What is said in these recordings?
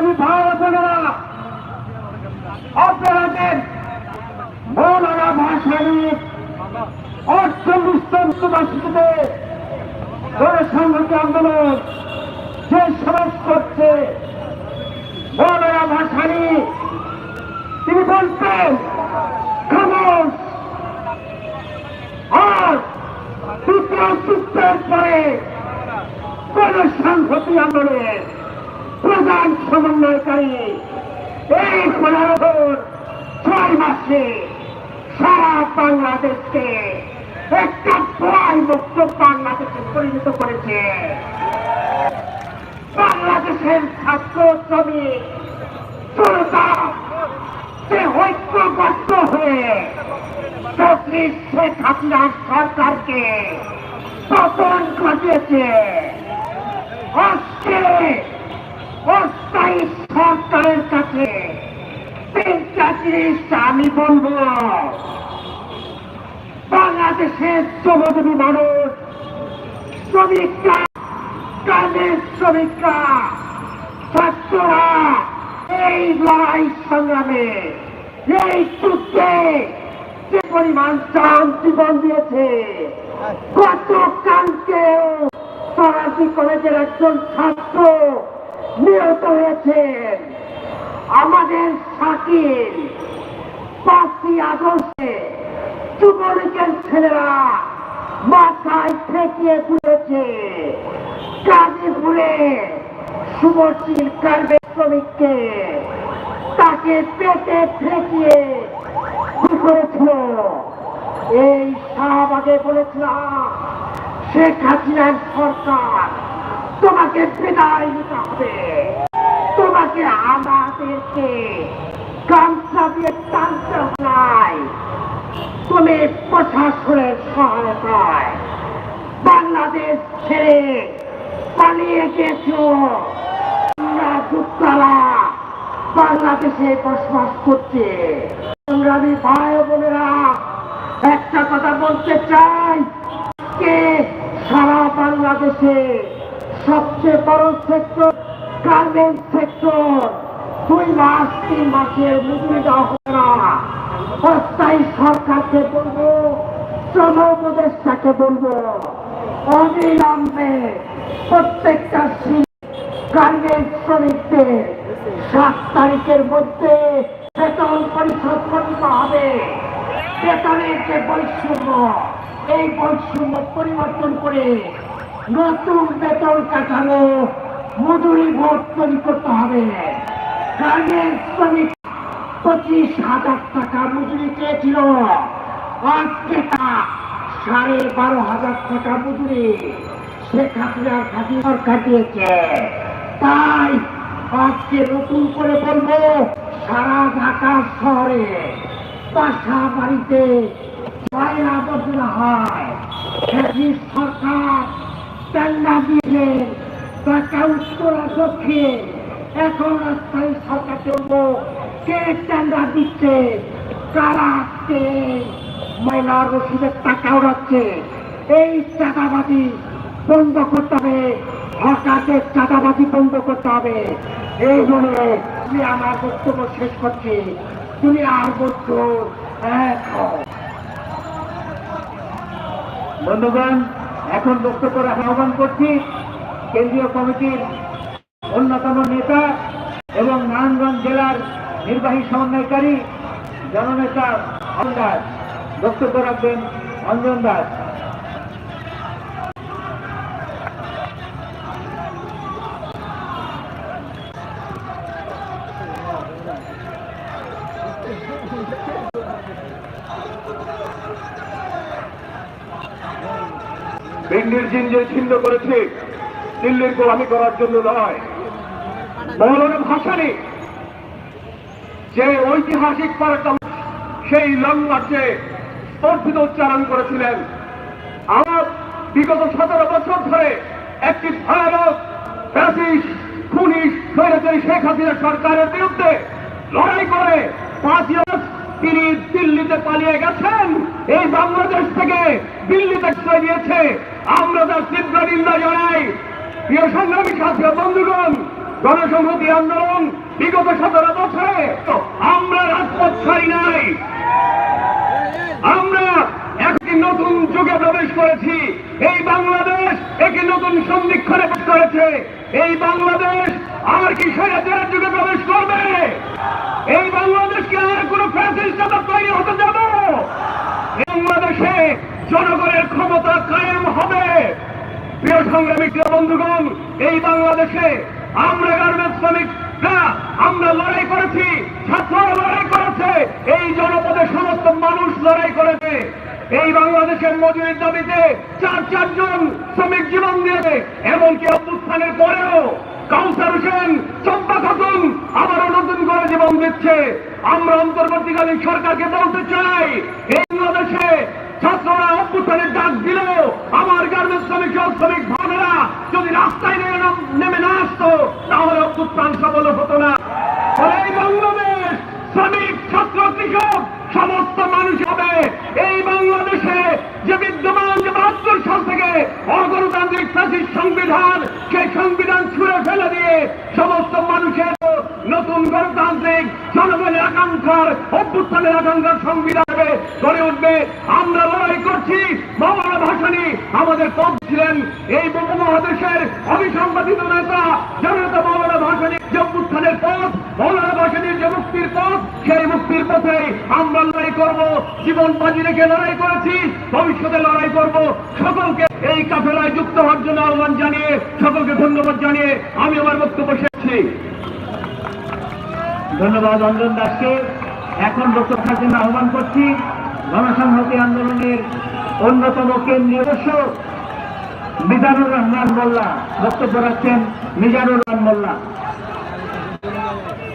সংগ্রামী ভাই বোনেরা আপনারা দেন মৌলানা জনসংহতি আন্দোলন, যে সমাজ করছে। মৌলানা ভাসানী তিনি বলতেন আর তৃতীয় সূত্রের পরে জনসংহতি আন্দোলনের প্রধান সমন্বয়কারী এই পনেরো ছয় মাসে সারা বাংলাদেশকে একটা ভয় মুক্ত বাংলাদেশে পরিণত করেছে। বাংলাদেশের ছাত্র শ্রমিক ঐক্যবদ্ধ হয়ে চব্বিশ শেখ হাসিনার সরকারকে পতন ঘটিয়েছে। আজকে অস্থায়ী সরকারের কাছে আমি বলব বাংলাদেশের শ্রমজীবী মানুষ শ্রমিকরা কাজের শ্রমিকরা ছাত্ররা এই লড়াই সংগ্রামে এই যুদ্ধে যে পরিমাণ চান জীবন দিয়েছে গতকালকেও ফরাসি কলেজের একজন ছাত্র নিহত হয়েছেন আমাদের শাকিল, পাঁচই আগস্টে যুবলীগের ছেলেরা মাথায় ঠেকিয়ে তুলেছে। গাজীপুরে শুভশীল কার্বে শ্রমিককে তাকে পেটে ঠেকিয়ে করেছিল। এই শাহবাগে বলেছিলাম, শেখ হাসিনার সরকার তোমাকে বিদায় নিতে হবে। তোমাকে আমাদেরকে গামছা দিয়ে টানতে হয় তুমি প্রশাসনের সহায়তায় বাংলাদেশ ছেড়ে পালিয়ে গেছ আমরা যুক্তারা বাংলাদেশে বসবাস করছে। সংগ্রামী ভাই বোনেরা, একটা কথা বলতে চাই। কে সারা বাংলাদেশে সবচেয়ে বড় সেক্টর গার্মেন্টস সেক্টর দুই মাস, তিন মাসের মজুরি দেওয়া সরকারকে বলব, শ্রম উপদেষ্টাকে বলব, অবিলম্বে প্রত্যেকটা গার্মেন্টস শ্রমিকদের সাত তারিখের মধ্যে বেতন পরিশোধ করতে হবে। বেতনের যে বৈষম্য, এই বৈষম্য পরিবর্তন করে নতুন বেতন কাঠামো, মজুরি ভোট তৈরি করতে হবে। পঁচিশ হাজার টাকা মজুরি চেয়েছিল আজকে তা সাড়ে বারো হাজার টাকা মজুরি। শেখ হাসিনার খাতি সরকার দিয়েছে। তাই আজকে নতুন করে বলব, সারা ঢাকা শহরে বাসা বাড়িতে ময়লা আবর্জনা হয়। ব্রিটিশ উত্তর আর দক্ষিণ এখন স্থায়ী সরকার চলবো কে দিচ্ছে? কারা আজকে ময়লার রসিদের টাকা উড়াচ্ছে। এই চাঁদাবাজি বন্ধ করতে হবে। হকারদের চাঁদাবাজি বন্ধ করতে হবে। এই বলে আমি আমার বক্তব্য শেষ করছি। তুমি আর বলছো হও। বন্ধুগণ এখন বক্তব্য রাখার আহ্বান করছি কেন্দ্রীয় কমিটির অন্যতম নেতা এবং নারায়ণগঞ্জ জেলার নির্বাহী সমন্বয়কারী জননেতা অঞ্জন দাস। বক্তব্য রাখবেন অঞ্জন দাস। দিল্লির জিন যে ছিন্ন করেছে। দিল্লির গোলামি করার জন্য নয়। মৌলানা ভাসানি, যে ঐতিহাসিক পরাক্রম, সেই লং মার্চে স্পর্ধিত উচ্চারণ করেছিলেন। আমার বিগত সতেরো বছর ধরে একটি ভয়ানক ব্যাসিস খুনি স্বৈরাচারী শেখ হাসিনা সরকারের বিরুদ্ধে লড়াই করে আগস্ট তিনি দিল্লিতে পালিয়ে গেছেন। এই বাংলাদেশ থেকে দিল্লিতে দিয়েছে আমরা তার তীব্র নিন্দা জানাই। প্রিয় সংগ্রামী সাথী বন্ধুগণ গণসংহতি আন্দোলন বিগত সতেরো বছরে আমরা রাজপথ ছাড়ি নাই। আমরা একটি নতুন যুগে প্রবেশ করেছি। এই বাংলাদেশ একটি নতুন সন্ধিক্ষণে করেছে। এই বাংলাদেশ আর কি স্বৈরাচারের যুগে প্রবেশ করবে? এই বাংলাদেশকে আর কোন ফ্যাসিস্ট তৈরি হতে যাব বাংলাদেশে জনগণের ক্ষমতা কায়েম হবে। প্রিয় সংগ্রামী, প্রিয় বন্ধুগণ, এই বাংলাদেশে আমরা গার্মেন্টস শ্রমিকরা আমরা লড়াই করেছি, ছাত্ররা লড়াই করেছে, এই জনপদের সমস্ত মানুষ লড়াই করেছে। এই বাংলাদেশের মজুরির দাবিতে চার চারজন শ্রমিক জীবন দিয়েছে, এমনকি অভ্যুত্থানের পরেও কাউসার হোসেন, চম্পা খাতুন আবারও নতুন করে জীবন দিচ্ছে। আমরা অন্তর্বর্তীকালীন সরকারকে বলতে চাই এই বাংলাদেশে ছাত্ররা অভ্যুত্থানের ডাক দিলেও আমার গার্মেন্টস শ্রমিক শ্রমিক ভাবেরা যদি রাস্তায় নেমে না- আসতো, তাহলে অভ্যুত্থান সফল হতো না। এই বাংলাদেশ, শ্রমিক, ছাত্র, কৃষক, সমস্ত মানুষ হবে। এই বাংলাদেশে যে বিদ্যমান, যে বাহাত্তর সাল থেকে অগণতান্ত্রিক ফ্যাসিস্ট সংবিধান, সেই সংবিধান ছুঁড়ে ফেলে দিয়ে সমস্ত মানুষের নতুন গণতান্ত্রিক জনগণের আকাঙ্ক্ষার, অভ্যুত্থানের আকাঙ্ক্ষার সংবিধানে গড়ে উঠবে আমরা লড়াই করছি মৌলানা ভাসানী আমাদের পথ ছিলেন এই উপমহাদেশের অবিসংবাদিত নেতা জনতা মৌলানা ভাসানী যে অভ্যুত্থানের পথ মৌলানা ভাসানীর যে মুক্তির পথ, সেই মুক্তির পথে আমরা লড়াই করব, জীবন বাজি রেখে লড়াই করেছি, ভবিষ্যতে লড়াই করব। সকলকে এই কাফেলায় যুক্ত হওয়ার জন্য আহ্বান জানিয়ে, সকলকে ধন্যবাদ জানিয়ে আমি আমার বক্তব্য শেষছি ধন্যবাদ, অঞ্জন দাসকে। এখন বক্তব্য রাখার জন্য আহ্বান করছি, গণসংহতি আন্দোলনের অন্যতম কেন্দ্রীয় সদস্য মিজানুর রহমান মোল্লা, বক্তব্য রাখছেন মিজানুর রহমান মোল্লা।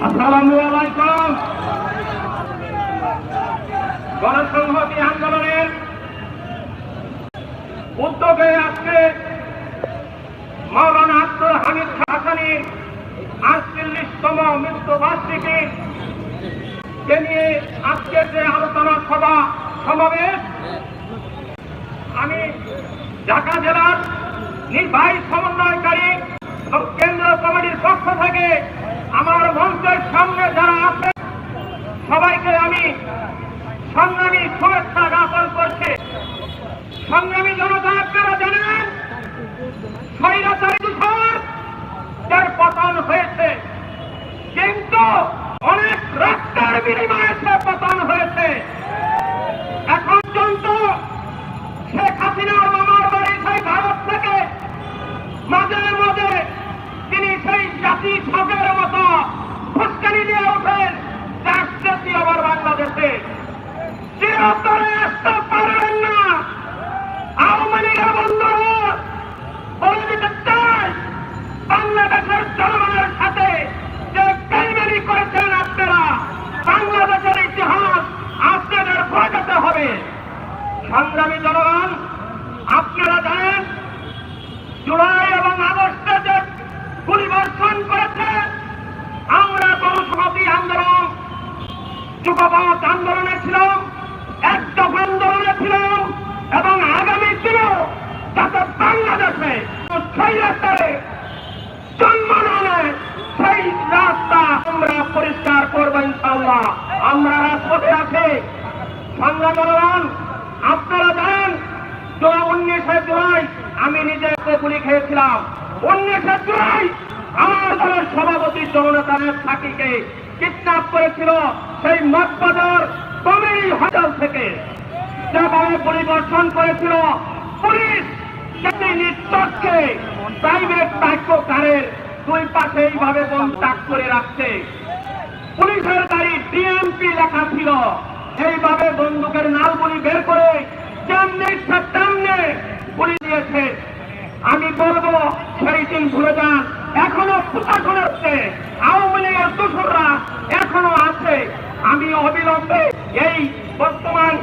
আসসালামু আলাইকুম। গণসংহতি আন্দোলনের উদ্যোগে আজকে মৌলানা আব্দুল হামিদ হাসানির আটচল্লিশতম মৃত্যুবার্ষিকী। কে নিয়ে আজকের যে আলোচনা সভা সমাবেশ, আমি ঢাকা জেলার নির্বাহী সমন্বয়কারী কেন্দ্র কমিটির পক্ষ থেকে আমার মঞ্চের সামনে যারা আছে সবাইকে আমি সংগ্রামী শুভেচ্ছা জ্ঞাপন করছি সংগ্রামী জনতা আপনারা জানেন স্বৈরাচারী দূষণ যার পতন হয়েছে কিন্তু অনেক রক্তের বিনিময়ে সে পতন হয়েছে এখন পর্যন্ত শেখ হাসিনার মামার বাড়ি সেই ভারত থেকে মাঝে মাঝে তিনি সেই জাতি ছকের মতো ফুসকানি দিয়ে ওঠেন রাষ্ট্রটি আবার বাংলাদেশে চিরতরে আসতে পারেন না আওয়ামী লীগের বন্ধুরা বলে দিতে চাই বাংলাদেশের জনগণের সাথে যে বেইমানি করেছেন আপনারা বাংলাদেশের ইতিহাস আপনাদের ঘটাতে হবে সংগ্রামী জনগণ আপনারা জানেন জুলাই এবং আগস্টে যে গুলিবর্ষণ করেছে আমরা গণসমাধি আন্দোলন যুগপথ আন্দোলনে ছিলাম এক দফা আন্দোলনে ছিলাম এবং আগামী দিনেও যাতে বাংলাদেশে সেই রাস্তায় জন্ম নেয় সেই রাস্তা আমরা পরিষ্কার করব ইনশাল্লাহ আমরা রাজপথে আছি সংগ্রাম আপনারা জানেন জুলাই উনিশে জুলাই আমি নিজে গুলি খেয়েছিলাম। উনিশে জুলাই আমার দলের সভাপতি জননেতাদের সাকিকে কিডন্যাপ করেছিল সেই মতবাজার কমেডি হোটেল থেকে। যেভাবে পরিদর্শন করেছিল পুলিশ। সেটি নির্দোষকে প্রাইভেট বাক্যকারের দুই পাশে এইভাবে বন্ধাক করে রাখছে। পুলিশের গাড়ি ডিএমপি লেখা ছিল। এইভাবে বন্দুকের নালগুলি বের করে ইচ্ছা তেমনি গুলি দিয়েছে, আমি বলব সেই দিন ভুলে যান। এখনও প্রশাসন হচ্ছে আওয়ামী লীগের দোসররা এখনও আছে। আমি অবিলম্বে এই বর্তমান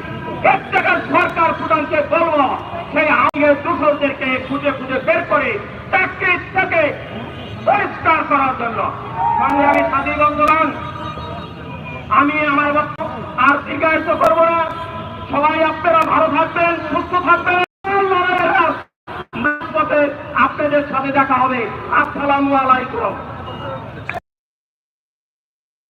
এক টাকার সরকার প্রধানকে বলব, সেই আওয়ামী দোসরদেরকে খুঁজে খুঁজে বের করে চাকরি থেকে পরিষ্কার করার জন্য সংগ্রামী সাথী বন্ধুগণ আমি আমার বক্তব্য আর করব না। সবাই আপনারা ভালো থাকবেন, সুস্থ থাকবেন। আপনাদের সাথে দেখা হবে। আসসালামু আলাইকুম।